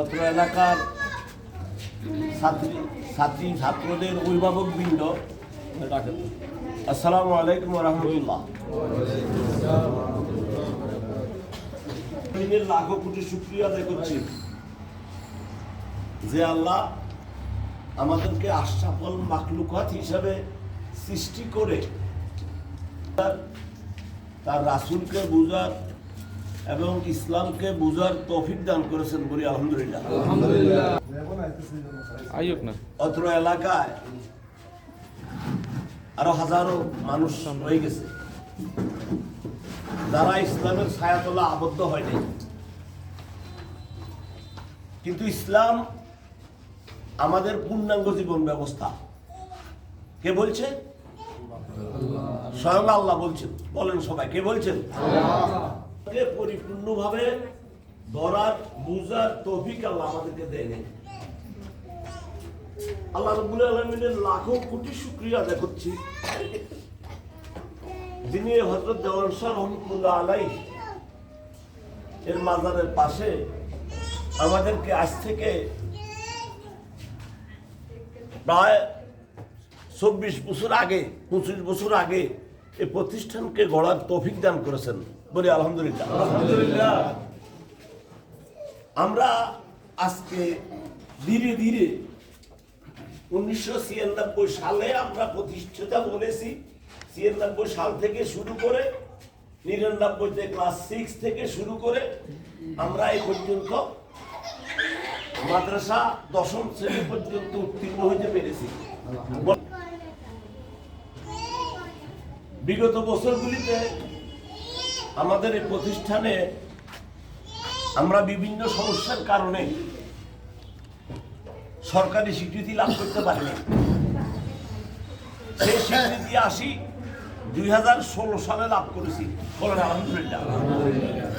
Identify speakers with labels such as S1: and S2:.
S1: অত্র এলাকার ছাত্রী ছাত্রী, ছাত্রদের অভিভাবক বৃন্দ আসসালামু আলাইকুম রহমতুল্লাহ। লাখো কোটি শুক্রিয়া আদায় করছি যে আল্লাহ আমাদেরকে আশরাফল মাকলুকাত হিসাবে সৃষ্টি করে তার রাসূলকে বুঝার এবং ইসলামকে বুঝার তৌফিক দান করেছেন বলি আলহামদুলিল্লাহ। অত্র এলাকায় আরও হাজারো মানুষ রয়ে গেছে। যারা ইসলামের ছায়াতলা আবদ্ধ হয়নি কিন্তু ইসলাম আমাদের পূর্ণাঙ্গ জীবন ব্যবস্থা। কে বলছে? স্বয়ং আল্লাহ বলছেন। বলেন সবাই কে বলছেন? কে পরিপূর্ণভাবে ধরার, বুঝার তৌফিক আল্লাহ আমাদেরকে দেয়নি আল্লাহ রব্বুল আলমিনের লাখো কোটি শুক্রিয়া আদায় করছি। যিনি হজরত দেওয়ান রহমতুল্লাহ আলাই এর মাজারের পাশে আমাদেরকে আজ থেকে প্রায় চব্বিশ বছর আগে, পঁচিশ বছর আগে এই প্রতিষ্ঠানকে গড়ার তৌফিক দান করেছেন বলি আলহামদুলিল্লাহ। আলহামদুলিল্লাহ। আমরা আজকে ধীরে ধীরে উনিশশো ছিয়ানব্বই সালে আমরা প্রতিষ্ঠিত বলেছি। ছিয়ানব্বই সাল থেকে শুরু করে নিরানব্বইতে ক্লাস সিক্স থেকে শুরু করে আমরা এই পর্যন্ত মাদ্রাসা দশম শ্রেণি পর্যন্ত উত্তীর্ণ হইতে পেরেছি। বিগত বছরগুলিতে আমাদের এই প্রতিষ্ঠানে আমরা বিভিন্ন সমস্যার কারণে সরকারি স্বীকৃতি লাভ করতে পারিনি। সেই স্বীকৃতি আসি দুই হাজার ষোলো সালে লাভ করেছি, বলেন আলহামদুলিল্লাহ।